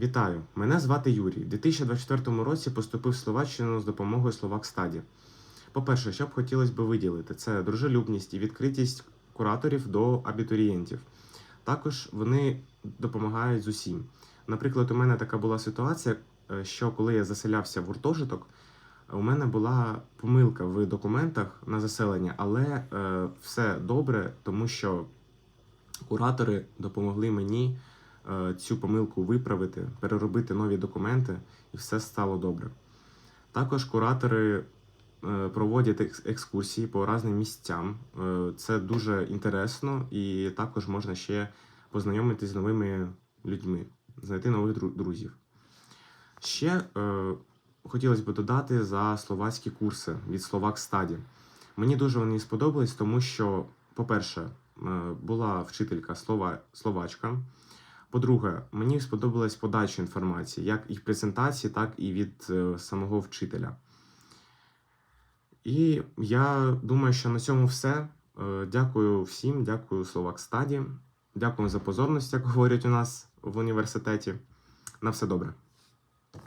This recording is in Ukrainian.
Вітаю! Мене звати Юрій. У 2024 році поступив в Словаччину з допомогою Словак Стаді. По-перше, що б хотілося б виділити, це дружелюбність і відкритість кураторів до абітурієнтів. Також вони допомагають з усім. Наприклад, у мене така була ситуація, е, що коли я заселявся в гуртожиток, у мене була помилка в документах на заселення, але е, все добре, тому що куратори допомогли мені цю помилку виправити, переробити нові документи, і все стало добре. Також куратори е, проводять екскурсії по різним місцям. Е, Це дуже інтересно, і також можна ще познайомитись з новими людьми, знайти нових друзів. Ще е, хотілося б додати за словацькі курси від Словак Стаді. Мені дуже вони сподобались, тому що, по-перше, е, була вчителька слова, словачка. По-друге, мені сподобалась подача інформації, як і в презентації, так і від е, самого вчителя. І я думаю, що на цьому все. Е, Дякую всім, дякую Словак Стаді. Дякую за позорність, як говорять у нас в університеті. На все добре.